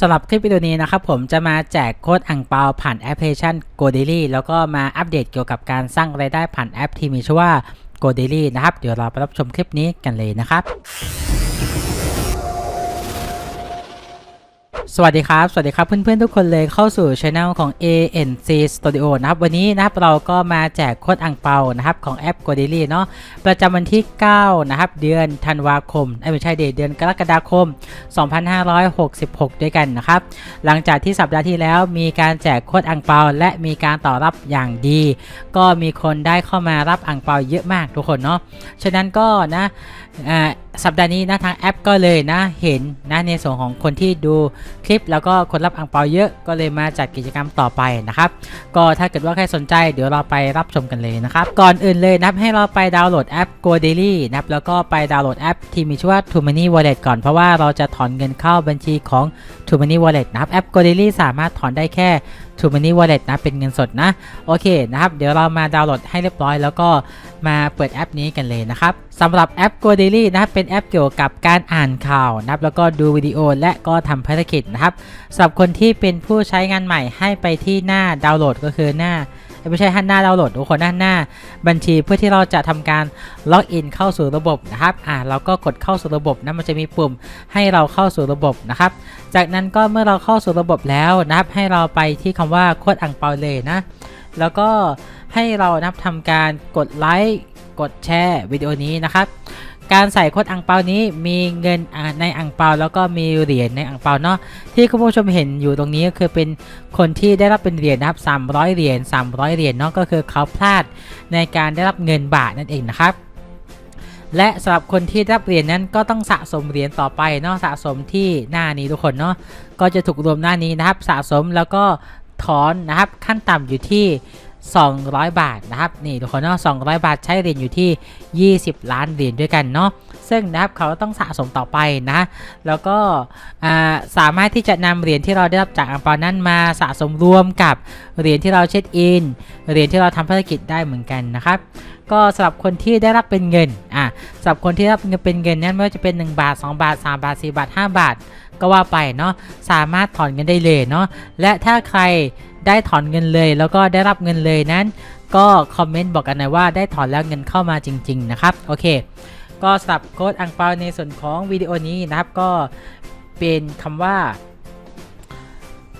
สำหรับคลิปวิดีโอนี้นะครับผมจะมาแจกโค้ดอังเปาผ่านแอปพลิเคชัน g o d a i l y แล้วก็มาอัปเดตเกี่ยวกับการสร้างรายได้ผ่านแอปที่มีชื่อว่า g o d a i l y นะครับ เดี๋ยวเราไปรับชมคลิปนี้กันเลยนะครับ สวัสดีครับ สวัสดีครับเพื่อนๆทุกคนเลยเข้าสู่ช anel ของ ANC Studio นะครับ วันนี้นะครับเราก็มาแจกโค้ดอังเปานะครับของแอป g o d a i l y เนาะประจำวันที่ 9 นะครับ เดือนธันวาคมเอ้ยไม่ใช่เดือนเดือนกรกฎาคม 2566 ด้วยกันนะครับ หลังจากที่สัปดาห์ที่แล้วมีการแจกโค้ดอังเปา และมีการต่อรับอย่างดี ก็มีคนได้เข้ามารับอังเปาเยอะมากทุกคนเนาะฉะนั้นก็นะอ่า สัปดาห์นี้นะทางแอปก็เลยนะเห็นนะในส่วนของคนที่ดูคลิป แล้วก็คนรับอังเปาเยอะก็เลยมาจัดกิจกรรมต่อไปนะครับ ก็ถ้าเกิดว่าใครสนใจเดี๋ยวเราไปรับชมกันเลยนะครับ ก่อนอื่นเลยนะครับให้เราไปดาวน์โหลดแอป Go Daily นะครับแล้วก็ไปดาวน์โหลดแอปที่มีชื่อว่า t o Money Wallet ก่อนเพราะว่าเราจะถอนเงินเข้าบัญชีของ t o Money Wallet นะครับแอป Go Daily สามารถถอนได้แค่ t o m a n y Wallet นะ เป็นเงินสดนะ โอเคนะครับ เดี๋ยวเรามาดาวน์โหลดให้เรียบร้อย แล้วก็มาเปิดแอปนี้กันเลยนะครับสำหรับแอป Go Daily นะครับเป็นแอปเกี่ยวกับการอ่านข่าวนะครับแล้วก็ดูวิดีโอและก็ทำภารกิจนะครับสำหรับคนที่เป็นผู้ใช้งานใหม่ให้ไปที่หน้าดาวน์โหลดก็คือหน้า ไม่ใช่หน้าดาวน์โหลดทุกคนหน้าหน้าบัญชีเพื่อที่เราจะทำการล็อกอินเข้าสู่ระบบนะครับอ่าเราก็กดเข้าสู่ระบบนะมันจะมีปุ่มให้เราเข้าสู่ระบบนะครับ จากนั้นก็เมื่อเราเข้าสู่ระบบแล้วนะครับ ให้เราไปที่คำว่าโคดอังเปาเลยนะ แล้วก็ให้เรานะครับทำการกดไลค์กดแชร์วิดีโอนี้นะครับ การใส่โค้ดอังเปานี้มีเงินในอังเปาแล้วก็มีเหรียญในอังเปาเนาะที่คุณผู้ชมเห็นอยู่ตรงนี้ก็คือเป็นคนที่ได้รับเป็นเหรียญนะครับ300เหรียญ300เหรียญเนาะก็คือเขาพลาดในการได้รับเงินบาทนั่นเองนะครับและสำหรับคนที่รับเหรียญนั้นก็ต้องสะสมเหรียญต่อไปเนาะสะสมที่หน้านี้ทุกคนเนาะก็จะถูกรวมหน้านี้นะครับสะสมแล้วก็ถอนนะครับขั้นต่ำอยู่ที่ 200 บาทนะครับนี่ทุกคนเนาะ200 บาทใช้เหรียญอยู่ที่ 20 ล้านเหรียญด้วยกันเนาะซึ่งนะครับเขาต้องสะสมต่อไปนะ แล้วก็สามารถที่จะนำเหรียญที่เราได้รับจากอังเปานั้นมาสะสมรวมกับเหรียญที่เราเช็คอินเหรียญที่เราทำภารกิจได้เหมือนกันนะครับก็สำหรับคนที่ได้รับเป็นเงินอะสำหรับคนที่รับเงินเป็นเงินนั้นไม่ว่าจะเป็น 1 บาท 2 บาท 3 บาท 4 บาท 5 บาท ก็ว่าไปเนาะสามารถถอนเงินได้เลยเนาะและถ้าใคร ได้ถอนเงินเลย แล้วก็ได้รับเงินเลยนั้น ก็คอมเมนต์บอกกันหน่อยว่าได้ถอนแล้วเงินเข้ามาจริง ๆ นะครับ โอเค ก็สำหรับโค้ดอังเปาในส่วนของวิดีโอนี้นะครับก็เป็นคำว่า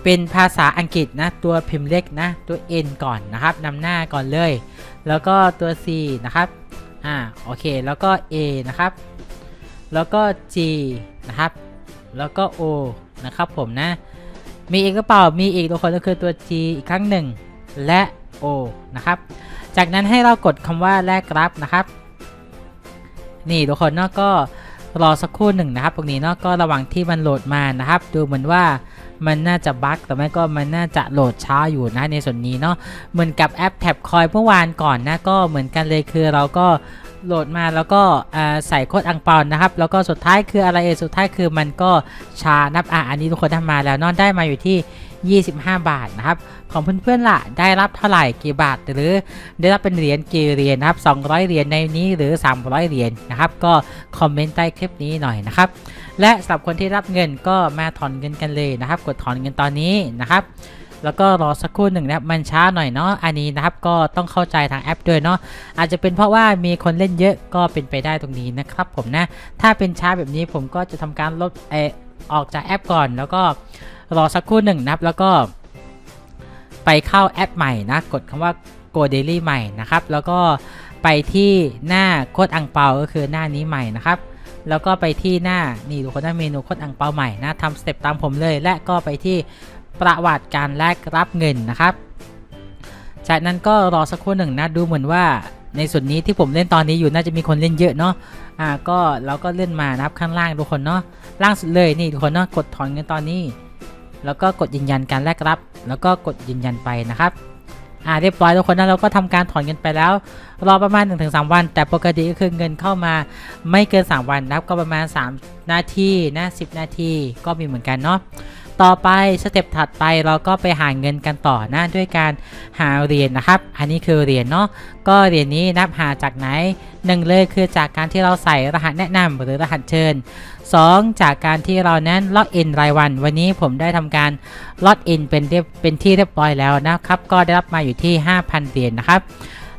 เป็นภาษาอังกฤษนะ ตัวพิมพ์เล็กนะ ตัว N ก่อนนะครับนำหน้าก่อนเลย แล้วก็ตัว C นะครับอ่าโอเคแล้วก็ A นะครับ แล้วก็ G นะครับ แล้วก็ O นะครับผมนะ มีอีกกระเป๋ามีอีกตัวคนก็คือตัว G อีกครั้งหนึ่ง และ O นะครับ จากนั้นให้เรากดคำว่าแลกรับนะครับ นี่ทุกคนเนาะก็รอสักครู่หนึ่งนะครับตรงนี้เนาะก็ระหว่างที่มันโหลดมานะครับ ดูเหมือนว่ามันน่าจะบั๊กแต่ไม่ก็มันน่าจะโหลดช้าอยู่นะในส่วนนี้เนาะเหมือนกับแอปแท็บคอยเมื่อวานก่อนนะก็เหมือนกันเลยคือเราก็ โหลดมาแล้วก็ใส่โค้ดอังเปานะครับ แล้วก็สุดท้ายคืออะไรเอสุดท้ายคือมันก็ชานับอะอันนี้ทุกคนทำมาแล้วนอนได้มาอยู่ที่ 25 บาทนะครับ ของเพื่อนๆล่ะได้รับเท่าไหร่กี่บาท หรือได้รับเป็นเหรียญกี่เหรียญนะครับ 200 เหรียญในนี้หรือ 300 เหรียญนะครับ ก็คอมเมนต์ใต้คลิปนี้หน่อยนะครับ และสำหรับคนที่รับเงินก็มาถอนเงินกันเลยนะครับ กดถอนเงินตอนนี้นะครับ แล้วก็รอสักครู่หนึ่งนะครับมันช้าหน่อยเนาะอันนี้นะครับก็ต้องเข้าใจทางแอปด้วยเนาะอาจจะเป็นเพราะว่ามีคนเล่นเยอะก็เป็นไปได้ตรงนี้นะครับผมนะถ้าเป็นช้าแบบนี้ผมก็จะทำการลบเออออกจากแอปก่อน แล้วก็รอสักครู่หนึ่งนะครับแล้วก็ ไปเข้าแอปใหม่นะกดคำว่า Go Daily ใหม่นะครับแล้วก็ไปที่หน้าโคดอังเปาก็คือหน้านี้ใหม่นะครับแล้วก็ไปที่หน้านี่ทุกคนหน้าเมนูโคดอังเปาใหม่นะทำสเต็ปตามผมเลย และก็ไปที่ ประวัติการแลกรับเงินนะครับ จากนั้นก็รอสักครู่หนึ่งนะดูเหมือนว่าในส่วนนี้ที่ผมเล่นตอนนี้อยู่น่าจะมีคนเล่นเยอะเนาะ อ่าก็เราก็เล่นมานะครับข้างล่างทุกคนเนาะ ล่างสุดเลยนี่ทุกคนเนาะกดถอนเงินตอนนี้ แล้วก็กดยืนยันการแลกรับ แล้วก็กดยืนยันไปนะครับอ่าเรียบร้อยทุกคนนะเราก็ทำการถอนเงินไปแล้ว รอประมาณ 1-3 วัน แต่ปกติก็คือเงินเข้ามาไม่เกิน 3 วันนะครับก็ประมาณ 3 นาทีนะ10 นาทีก็มีเหมือนกันเนาะ ต่อไปสเต็ปถัดไปเราก็ไปหาเงินกันต่อนะด้วยการหาเหรียญนะครับ อันนี้คือเหรียญเนาะก็เหรียญนี้นับหาจากไหนหนึ่งเลยคือจากการที่เราใส่รหัสแนะนำหรือรหัสเชิญ 2 จากการที่เรานั้นล็อกอินรายวัน วันนี้ผมได้ทำการล็อกอินเป็นเรียบเป็นที่เรียบร้อยแล้วนะครับ ก็ได้รับมาอยู่ที่ 5,000เหรียญนะครับ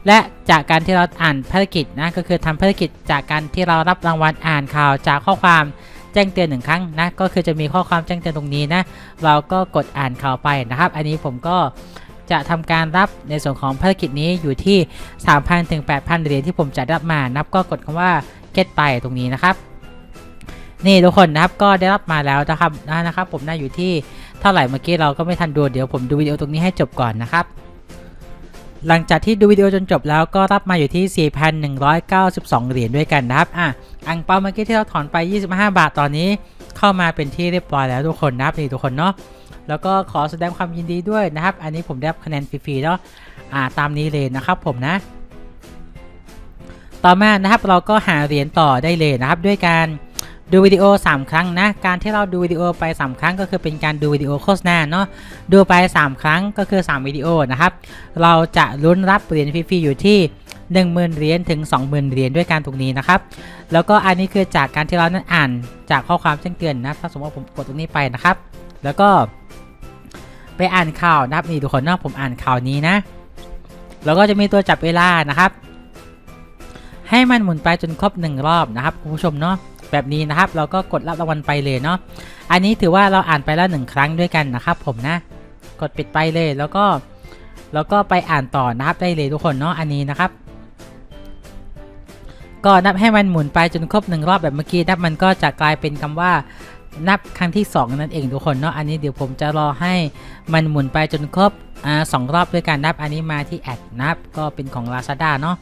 และจากการที่เราอ่านภารกิจนะก็คือทำภารกิจจากการที่เรารับรางวัลอ่านข่าวจากข้อความ แจ้งเตือนหนึ่งครั้งนะก็คือจะมีข้อความแจ้งเตือนตรงนี้นะเราก็กดอ่านข่าวไปนะครับ อันนี้ผมก็จะทำการรับในส่วนของภารกิจนี้อยู่ที่ 3,000ถึง8,000เหรียญที่ผมจะรับมานับก็กดคำว่า get ไปตรงนี้นะครับ นี่ทุกคนนะครับก็ได้รับมาแล้วนะครับนะครับ ผมได้อยู่ที่เท่าไหร่เมื่อกี้เราก็ไม่ทันดูเดี๋ยวผมดูวิดีโอตรงนี้ให้จบก่อนนะครับ หลังจากที่ดูวิดีโอจนจบแล้วก็รับมาอยู่ที่ 4,192 เหรียญด้วยกันนะครับ อะ อังเปาเมื่อกี้ที่เราถอนไป 25 บาทตอนนี้ เข้ามาเป็นที่เรียบร้อยแล้วทุกคนนะครับนี่ทุกคนเนาะ แล้วก็ขอแสดงความยินดีด้วยนะครับ อันนี้ผมได้คะแนนฟรีๆเนาะ อ่า ตามนี้เลยนะครับผมนะ ต่อมานะครับเราก็หาเหรียญต่อได้เลยนะครับด้วยการ ดูวิดีโอ 3 ครั้งนะ การที่เราดูวิดีโอไป 3 ครั้งก็คือเป็นการดูวิดีโอโฆษณาเนาะ ดูไป 3 ครั้งก็คือ 3 วิดีโอนะครับ เราจะลุ้นรับเหรียญฟรีๆอยู่ที่10,000เหรียญถึง 20,000เหรียญด้วยการตรงนี้นะครับ แล้วก็อันนี้คือจากการที่เรานั้นอ่านจากข้อความแจ้งเตือนนะ ถ้าสมมติว่าผมกดตรงนี้ไปนะครับ แล้วก็ไปอ่านข่าวนะครับนี่ทุกคนเนาะผมอ่านข่าวนี้นะ แล้วก็จะมีตัวจับเวลานะครับ ให้มันหมุนไปจนครบหนึ่งรอบนะครับคุณผู้ชมเนาะ แบบนี้นะครับ เราก็กดรับรางวัลไปเลยเนาะอันนี้ถือว่าเราอ่านไปแล้วหนึ่งครั้งด้วยกันนะครับ ผมนะ กดปิดไปเลยแล้วก็แล้วก็ไปอ่านต่อนะครับได้เลยทุกคนเนาะอันนี้นะครับ ก็นับให้มันหมุนไปจนครบหนึ่งรอบแบบเมื่อกี้นับมันก็จะกลายเป็นคำว่านับครั้งที่ 2 นั่นเองทุกคนเนาะอันนี้เดี๋ยวผมจะรอให้มันหมุนไปจนครบอสองรอบด้วยกันนับอันนี้มาที่แอดนับก็เป็นของ Lazada เนาะ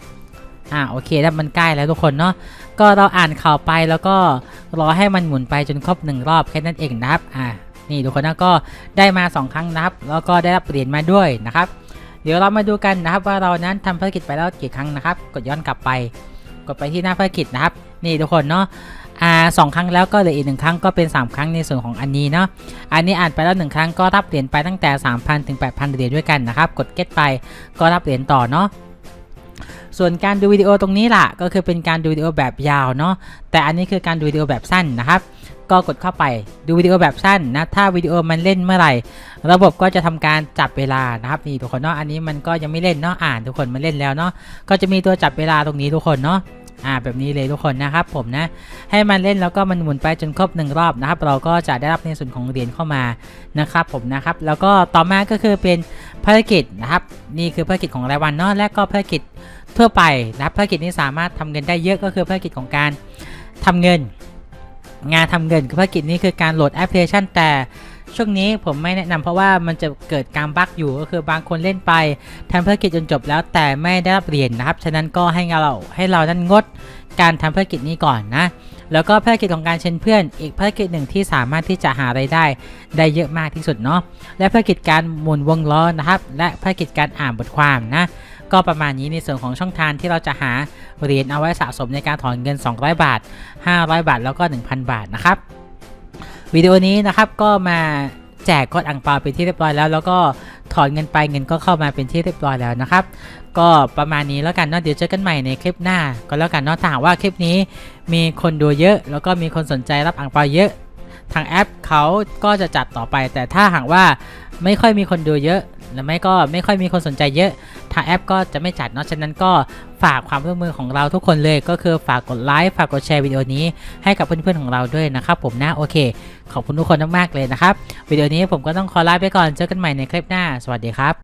อ่าโอเคนับมันใกล้แล้วทุกคนเนาะก็เราอ่านข่าวไปแล้วก็รอให้มันหมุนไปจนครบหนึ่งรอบแค่นั้นเองนะครับอ่านี่ทุกคนนะก็ได้มา 2 ครั้งนะครับ แล้วก็ได้รับเหรียญมาด้วยนะครับ เดี๋ยวเรามาดูกันนะครับว่าเรานั้นทำภารกิจไปแล้วกี่ครั้งนะครับ กดย้อนกลับไป กดไปที่หน้าภารกิจนะครับ นี่ทุกคนเนาะอ่าสองครั้งแล้วก็เหลืออีกหนึ่งครั้งก็เป็น 3 ครั้งในส่วนของอันนี้เนาะอันนี้อ่านไปแล้วหนึ่งครั้งก็รับเหรียญไปตั้งแต่ 3,000 ถึง 8,000 เหรียญด้วยกันนะครับ กด get ไปก็รับเหรียญต่อเนาะ ส่วนการดูวิดีโอตรงนี้ล่ะ ก็คือเป็นการดูวิดีโอแบบยาวเนาะแต่อันนี้คือการดูวิดีโอแบบสั้นนะครับ ก็กดเข้าไปดูวิดีโอแบบสั้นนะถ้าวิดีโอมันเล่นเมื่อไหร่ ระบบก็จะทำการจับเวลานะครับนี่ทุกคนเนาะอันนี้มันก็ยังไม่เล่นเนาะอ่านทุกคนมันเล่นแล้วเนาะก็จะมีตัวจับเวลาตรงนี้ทุกคนเนาะอ่าแบบนี้เลยทุกคนนะครับผมนะ ให้มันเล่นแล้วก็มันหมุนไปจนครบหนึ่งรอบนะครับ เราก็จะได้รับในส่วนของเหรียญเข้ามานะครับผมนะครับ แล้วก็ต่อมาก็คือเป็นภารกิจนะครับ นี่คือภารกิจของรายวันเนาะและก็ภารกิจ ทั่วไปนะภารกิจนี้สามารถทำเงินได้เยอะก็คือภารกิจของการทำเงิน งานทำเงินคือภารกิจนี้คือการโหลดแอปพลิเคชันแต่ช่วงนี้ผมไม่แนะนำเพราะว่ามันจะเกิดการบั๊กอยู่ก็คือบางคนเล่นไปทำภารกิจจนจบแล้วแต่ไม่ได้รับเหรียญนะครับ ฉะนั้นก็ให้เราให้เรานั้นงดการทำภารกิจนี้ก่อนนะ แล้วก็ภารกิจของการเชิญเพื่อน อีกภารกิจหนึ่งที่สามารถที่จะหารายได้ได้เยอะมากที่สุดเนาะและภารกิจการหมุนวงล้อนะครับ และภารกิจการอ่านบทความนะ ก็ประมาณนี้ในส่วนของช่องทางที่เราจะหาเหรียญเอาไว้สะสมในการถอนเงิน 200 บาท 500 บาท แล้วก็ 1,000 บาทนะครับวิดีโอนี้นะครับก็มาแจกกดอังเปาเป็นที่เรียบร้อยแล้ว แล้วก็ถอนเงินไปเงินก็เข้ามาเป็นที่เรียบร้อยแล้วนะครับ ก็ประมาณนี้แล้วกันเนาะเดี๋ยวเจอกันใหม่ในคลิปหน้า ก็แล้วกันเนาะถ้าหากว่าคลิปนี้มีคนดูเยอะ แล้วก็มีคนสนใจรับอังเปาเยอะ ทางแอปเขาก็จะจัดต่อไป แต่ถ้าหากว่าไม่ค่อยมีคนดูเยอะ หรือไม่ก็ไม่ค่อยมีคนสนใจเยอะทางแอปก็จะไม่จัดเนาะฉะนั้นก็ฝากความร่วมมือของเราทุกคนเลย ก็คือฝากกดไลค์ฝากกดแชร์วิดีโอนี้ให้กับเพื่อนๆของเราด้วยนะครับ ผมนะโอเค ขอบคุณทุกคนมากๆเลยนะครับวิดีโอนี้ผมก็ต้องขอลาไปก่อนเจอกันใหม่ในคลิปหน้า สวัสดีครับ